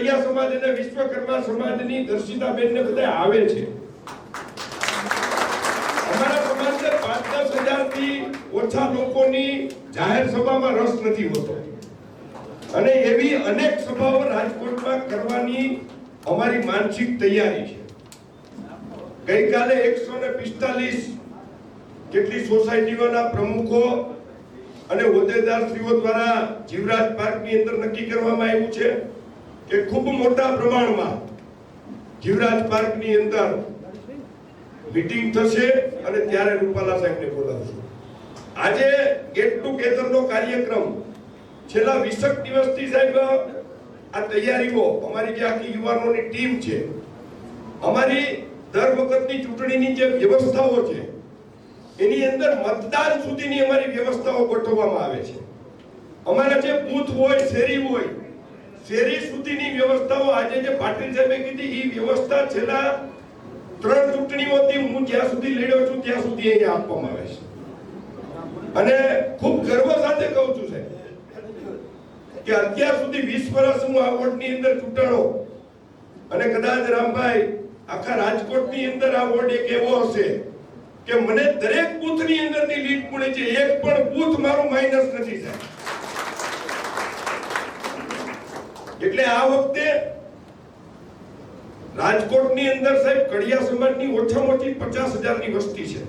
કડિયા સમાજ અને વિશ્વકર્મા સમાજની દર્શિતાબેન ને બધા આવે છે. અમારા સમાજને પાંચ દસ હજારથી ઓછા લોકોની જાહેર સભામાં રસ નથી હોતો. અને એવી અનેક સભાઓ રાજકોટમાં કરવાની અમારી માનસિક તૈયારી છે. ગઈકાલે એકસો ને પિસ્તાલીસ જેટલી સોસાયટીઓના પ્રમુખો અને હોદ્દેદારશ્રીઓ દ્વારા જીવરાજ પાર્કની અંદર નક્કી કરવામાં આવ્યું છે. કે ખૂબ મોટા પ્રમાણમાં જીવરાજ પાર્કની અંદર મીટિંગ થશે અને ત્યારે રૂપાલા સાહેબને બોલાવશું. આજે ગેટ ટુગેધરનો કાર્યક્રમ છેલ્લા વીસક દિવસથી સાહેબ, આ તૈયારીઓ અમારી જે આખી યુવાનોની ટીમ છે, અમારી દર વખતની ચૂંટણીની જે વ્યવસ્થાઓ છે, એની અંદર મતદાન સુધીની અમારી વ્યવસ્થાઓ ગોઠવવામાં આવે છે. અમારા જે બૂથ હોય, શેરી હોય શેરી સુધીની વ્યવસ્થાઓ આજે જે પાટીલ સાહેબે કીધી એ વ્યવસ્થા છેલ્લા ત્રણ ચૂંટણીઓથી હું જ્યાં સુધી લડ્યો છું, ત્યાં સુધી અહીંયા આપવામાં આવે છે. અને ખૂબ ગર્વ સાથે કહું છું, સાહેબ, કે અત્યાર સુધી વીસ વર્ષ હું આ વોર્ડની અંદર ચૂંટાણો અને કદાચ રામભાઈ આખા રાજકોટની અંદર આ વોર્ડ એક એવો હશે કે મને દરેક બૂથની અંદરથી લીડ મળી છે. એક પણ બૂથ મારું માઇનસ નથી, સાહેબ. એટલે આ વખતે રાજકોટની અંદર સાહેબ કડિયા સમાજની ઓછામાં ઓછી પચાસ હજારની વસ્તી છે.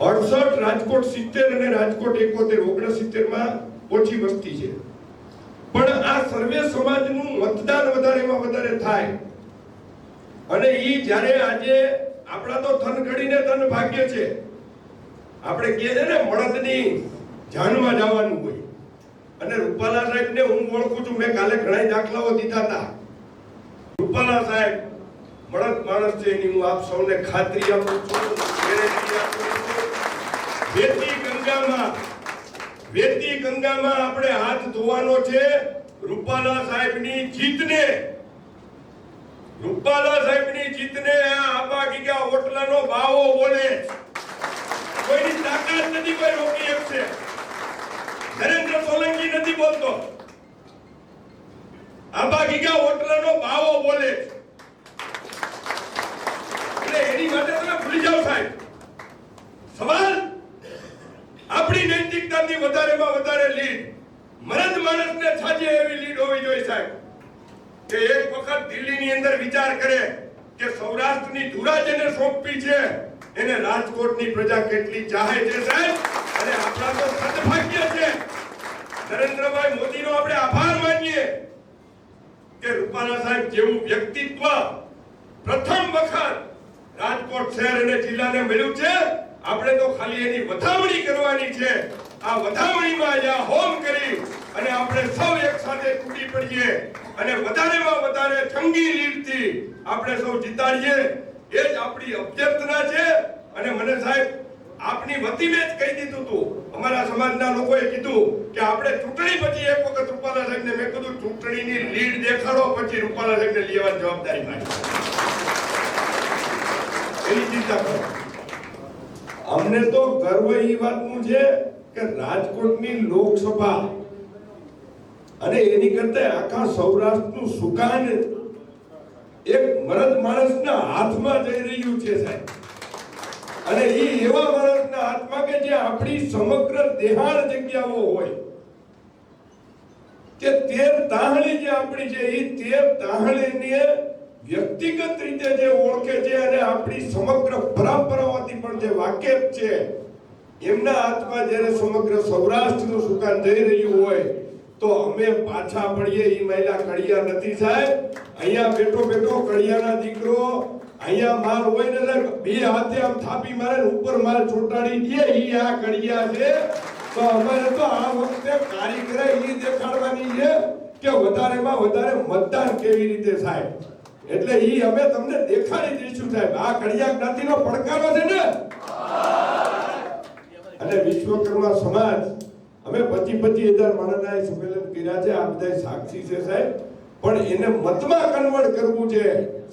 અડસઠ રાજકોટ સિત્તેર અને રાજકોટ એકોતેર ઓગણસિત્તેરમાં ઓછી વસ્તી છે. પણ આ સર્વે સમાજનું મતદાન વધારેમાં વધારે થાય. અને ઈ જ્યારે આજે આપણા તો ધન ઘડીને ધન ભાગ્ય છે. આપણે કહે છે ને મળદની જાનમાં જવાનું હોય. અને રૂપાલા સાહેબને હું ઓળખું છું, મેં કાલે ઘણા દાખલાઓ દીધા હતા. રૂપાલા સાહેબ મળદ માણસ છે એની હું આપ સૌને ખાતરી આપું છું. વેતી ગંગામાં વેતી ગંગામાં આપણે હાથ ધોવાનો છે રૂપાલા સાહેબની જીતને. રૂપાલા સાહેબની જીતને આબા ગીગા ઓટલાનો ભાવો બોલે કોઈની તાકાત નથી કોઈ રોકી શકશે. નરેન્દ્ર સોલંકી નથી બોલતો. આબા ગીગા ઓટલાનો બાવો બોલે. એટલે એની માટે તમે ભૂલી જાઓ સાહેબ. સવાલ? આપણી નૈતિકતાથી વધારેમાં વધારે લીડ. મરદ માણસને છાજે એવી લીડ હોવી જોઈએ સાહેબ. કે એક વખત દિલ્હીની અંદર વિચાર કરે કે સૌરાષ્ટ્રની ધુરા જેને સોંપી છે, એને રાજકોટની પ્રજા કેટલી ચાહે છે સાહેબ? અને આપણા તો સદભાગ્ય છે. નરેન્દ્રભાઈ મોદીનો આપણે આભાર માનીએ કે રૂપાલા સાહેબ જેવું વ્યક્તિત્વ પ્રથમ વખત રાજકોટ શહેર અને જિલ્લાને મળ્યું છે. આપણે તો ખાલી એની વધામણી કરવાની છે. આ વધામણીમાં અહીંયા હોમ કરી અને આપણે સૌ એક સાથે તૂટી પડીએ અને વધારેમાં વધારે જંગી લીડથી આપણે સૌ જીતાડીએ. એ જ આપણી અભ્યર્થના છે. અને મને સાહેબ આપની વતી જ કહી દીધું હતું અમારા સમાજના લોકોએ કીધું કે આપણે ચૂંટણી પછી એક વખત રૂપાલા સાહેબને મેં કીધું, ચૂંટણીની લીડ દેખાડો, પછી રૂપાલા સાહેબને લેવાની જવાબદારી માંગી એની ચિંતા કરો. અમને તો ગર્વ એ વાતનું છે કે રાજકોટની લોકસભા અને એની કરતા આખા સૌરાષ્ટ્રનું સુકાન એક મરદ માણસના હાથમાં જઈ રહ્યું છે, સાહેબ. અને એ એવા હાથમાં કે જે આપણી સમગ્ર દેહાળ જગ્યાઓ હોય, કે તેર તાહણી જે આપણી છે એ તેર તાહળીને વ્યક્તિગત રીતે જે ઓળખે છે અને આપણી સમગ્ર પરંપરાઓથી પણ જે વાકેફ છે, એમના હાથમાં જ્યારે સમગ્ર સૌરાષ્ટ્રનું સુકાન થઈ રહ્યું હોય, તો અમે પાછા પડીએ. એ મહિલા કડિયા નથી સાહેબ. અહીંયા બેઠો બેઠો કડિયાના દીકરો અહીંયા માલ હોય ને સાહેબ બે હાથે આમ થાપી મારે ઉપર માલ ચોટાડી દે, ઈ આ કડિયા છે. તો અમારે તો આ વખતે કારીગરે ઈ દેખાડવાની છે કે વધારેમાં વધારે મતદાન કેવી રીતે થાય. એટલે ઈ અમે તમને દેખાડી દઈશું સાહેબ. આ કડિયા જ્ઞાતિનો પડકારો છે ને? અને વિશ્વકર્મા સમાજ, અમે પચી પચી હજાર માણસના સંમેલન કર્યા છે. આ બધા સાક્ષી છે સાહેબ. પણ એને મતમાં કન્વર્ટ કરવું છે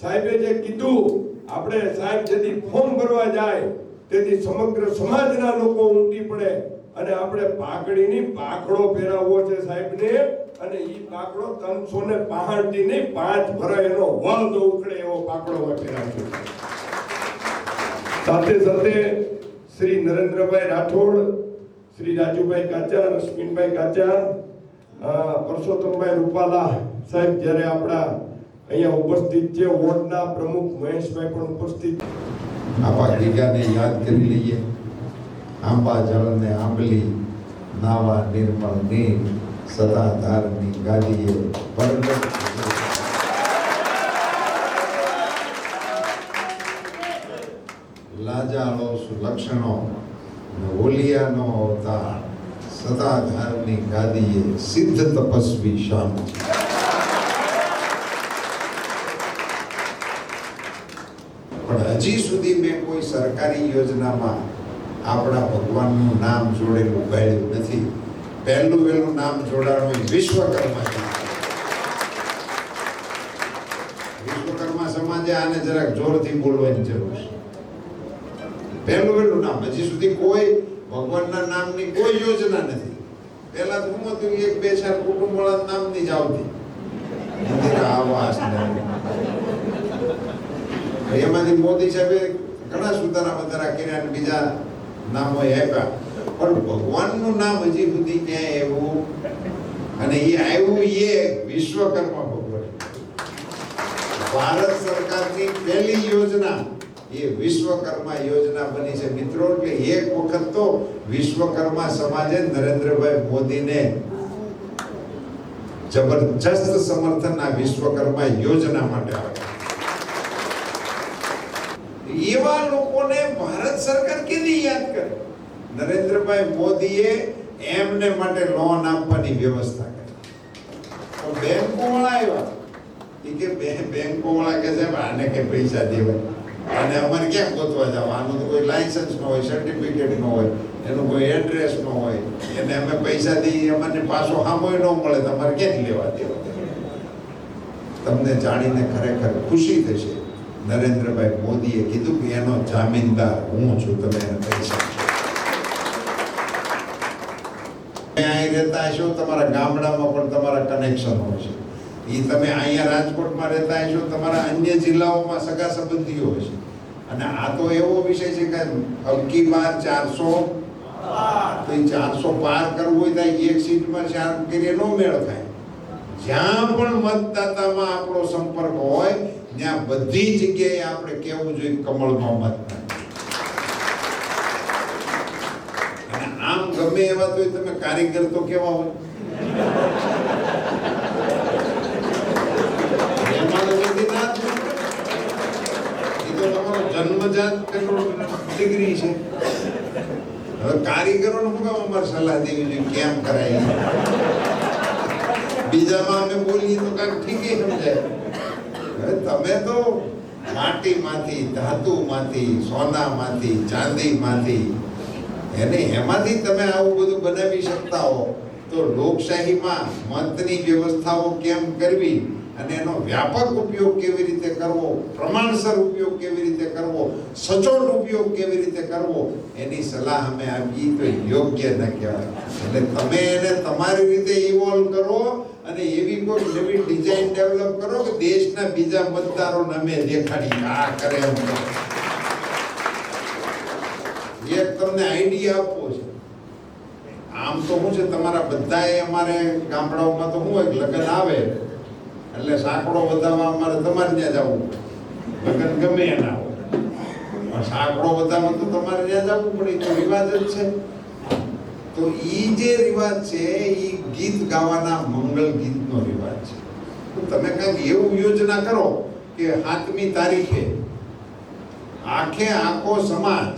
સાહેબે જે કીધું, આપણે સાહેબ જેથી ફોર્મ ભરવા જાય, તેથી સમગ્ર સમાજના લોકો ઉમટી પડે અને આપણે પાઘડીની પાઘડો પહેરાવવો છે સાહેબને અને ઈ પાકડો ત્રણસો ને પહાડથી નહીં પાંચ ભરાય એનો વળદ ઉખડે એવો પાકડો છે. સાથે સાથે શ્રી નરેન્દ્રભાઈ રાઠોડ, શ્રી રાજુભાઈ કાચા, રશ્મિનભાઈ કાચા પરસોત્તમભાઈ રૂપાલા સાહેબ, જ્યારે આપણા અહીંયા ઉપસ્થિત છે, વોર્ડના પ્રમુખ મહેશભાઈ પણ ઉપસ્થિત. આપા ગીગાને યાદ કરી લઈએ. આંબા, જળને આંબલી, નાવા, નિર્મળ નીર સદાધારની ગાદીએ લાજાળો સુલક્ષણો ને ઓલિયાનો અવતાર સદાધારની ગાદીએ સિદ્ધ તપસ્વી શામ પણ હજી સુધી મેં કોઈ સરકારી યોજનામાં આપણા ભગવાનનું નામ જોડેલું ઉગાડ્યું નથી. પહેલું વહેલું નામ જોડાણું વિશ્વકર્મા વિશ્વકર્મા સમાજે આને જરાક જોરથી બોલવાની જરૂર છે. પહેલું વહેલું નામ. હજી સુધી કોઈ ભગવાનના નામની કોઈ યોજના નથી. પહેલા તો હું હતું, એક બે ચાર કુટુંબ વાળા નામની જ આવતી. આવાસ એમાંથી મોદી સાહેબે ઘણા સુધારા વધારા કર્યા અને બીજા નામો આપ્યા. પણ ભગવાનનું નામ હજી સુધી ક્યાંય એવું અને એ આવ્યું એ વિશ્વકર્મા ભગવાન. ભારત સરકારની પહેલી યોજના એ વિશ્વકર્મા યોજના બની છે. મિત્રો, એટલે એક વખત તો વિશ્વકર્મા સમાજે નરેન્દ્રભાઈ મોદીને જબરજસ્ત સમર્થન આ વિશ્વકર્મા યોજના માટે આપ્યું એવા લોકોને ભારત સરકાર કેદી યાદ કરે? નરેન્દ્રભાઈ મોદીએ એમને માટે લોન આપવાની વ્યવસ્થા કરી. બેંકો વાળા આવ્યા. એ કે બેંકો વાળા કે સાહેબ, આને કે પૈસા દેવાય. અને અમારે ક્યાં ગોતવા જાવ? આનું તો કોઈ લાયસન્સ ન હોય સર્ટિફિકેટ ન હોય, એનું કોઈ એડ્રેસ ન હોય. એને અમે પૈસા દઈએ, અમને પાછો સામોય ન મળે તમારે ક્યાંથી લેવા દેવા? તમને જાણીને ખરેખર ખુશી થશે. નરેન્દ્રભાઈ મોદીએ કીધું કે એનો જામીનદાર હું છું, તમે એને આપો. અહીં રહેતા હશો, તમારા ગામડામાં પણ તમારા કનેક્શન હોય છે. એ તમે અહીંયા રાજકોટમાં રહેતા હશો, તમારા અન્ય જિલ્લાઓમાં સગા સંબંધીઓ હશે. અને આ તો એવો વિષય છે કે અબકી બાર ચારસો? તો એ ચારસો પાર કરવું હોય તો એક સીટમાં ચાર કરીએ નો મેળ થાય. જ્યાં પણ મતદાતામાં આપણો સંપર્ક હોય ત્યાં બધી જગ્યાએ આપણે કહેવું જોઈએ કમળમાં મત. અને આમ ગમે એવા તો તમે કારીગર તો કેવા હોય. જન્મજાત ડિગ્રી છે. હવે કારીગરો અમારે સલાહ દેવી જોઈએ કેમ કરાય? બીજામાં અમે બોલીએ તો કાંઈક ઠીક સમજાય. તમે તો માટીમાંથી, ધાતુમાંથી, સોનામાંથી, ચાંદીમાંથી, એને એમાંથી તમે આવું બધું બનાવી શકતા હો. તો લોકશાહીમાં મતની વ્યવસ્થાઓ કેમ કરવી અને એનો વ્યાપક ઉપયોગ કેવી રીતે કરવો, પ્રમાણસર ઉપયોગ કેવી રીતે કરવો, સચોટ ઉપયોગ કેવી રીતે કરવો, એની સલાહ અમે આપી તો યોગ્ય ન કહેવાય. એટલે તમે એને તમારી રીતે ઇવોલ્વ કરો અને એવી કોઈ નવી ડિઝાઇન ડેવલપ કરો કે દેશના બીજા મતદારોને અમે દેખાડી આ કરે એમ તમને આઈડિયા આપવો છે. આમ તો શું છે? તમારા બધાએ અમારે ગામડાઓમાં તો શું હોય લગ્ન આવે, એટલે સાંકડો વધારવા અમારે તમારે ત્યાં જવું લગ્ન ગમે એના હોય. સાંકડો વધારવા તો તમારે ત્યાં જવું પડે, એ તો રિવાજ જ છે. તો ઈ જે રિવાજ છે, ઈ ગીત ગાવાના મંગલ ગીતનો રિવાજ છે. તો તમે કંઈક એવું યોજના કરો કે સાતમી તારીખે આખે આખો સમાજ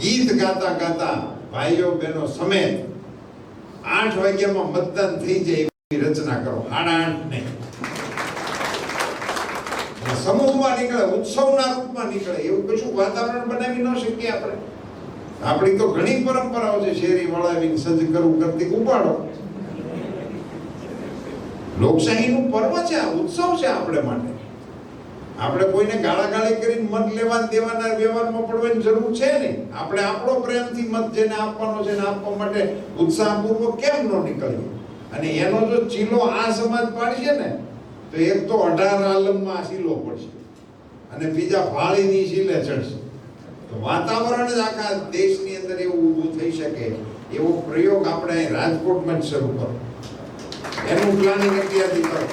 ગીત ગાતા ગાતા ભાઈઓ બહેનો સમેત આઠ વાગ્યામાં મતદાન થઈ જાય એવી રચના કરો. સાડા આઠ ને સમૂહમાં નીકળે, ઉત્સવના રૂપમાં નીકળે, એવું કશું વાતાવરણ બનાવી ન શકીએ આપણે. આપણી તો ઘણી પરંપરાઓ છે, શેરી વળાવીને સજ્જ કરવું કરતી ઉપાડો. લોકશાહીનું પર્વ છે, આ ઉત્સવ છે આપણે માટે. આપણે કોઈને ગાળાગાળી કરીને મત લેવા દેવાના વ્યવહારમાં પડવાની જરૂર છે નહીં. આપણે આપણો પ્રેમથી મત જેને આપવાનો છે એને આપવા માટે ઉત્સાહપૂર્વક કેમ ન નીકળીએ? અને એનો જો ચીલો આ સમાજ પાડશે ને, તો એક તો અઢાર આલમમાં આ શીલો પડશે અને બીજા ભાળીની શીલે ચડશે. તો વાતાવરણ જ આખા દેશની અંદર એવું ઊભું થઈ શકે એવો પ્રયોગ આપણે રાજકોટમાં જ શરૂ કરો. એનું પ્લાનિંગ અત્યારથી કરો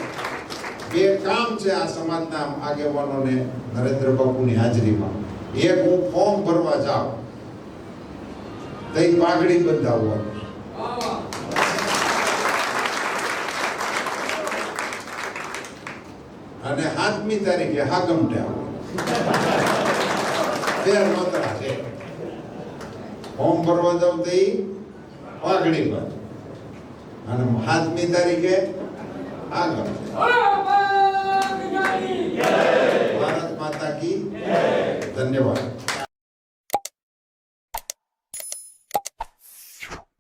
બે કામ છે આ સમાજના આગેવાનોને નરેન્દ્ર બાપુની હાજરીમાં. એક, હું ફોર્મ ભરવા જાઉં. તઈ પાઘડી બંધાવવાનું. અને સાતમી તારીખે હાગમટે આવવાનું. ફોર્મ ભરવા જાવ તઈ પાઘડી બંધ. અને મહાત્મી તારીખે આગળ. ભારત માતા કી ધન્યવાદ.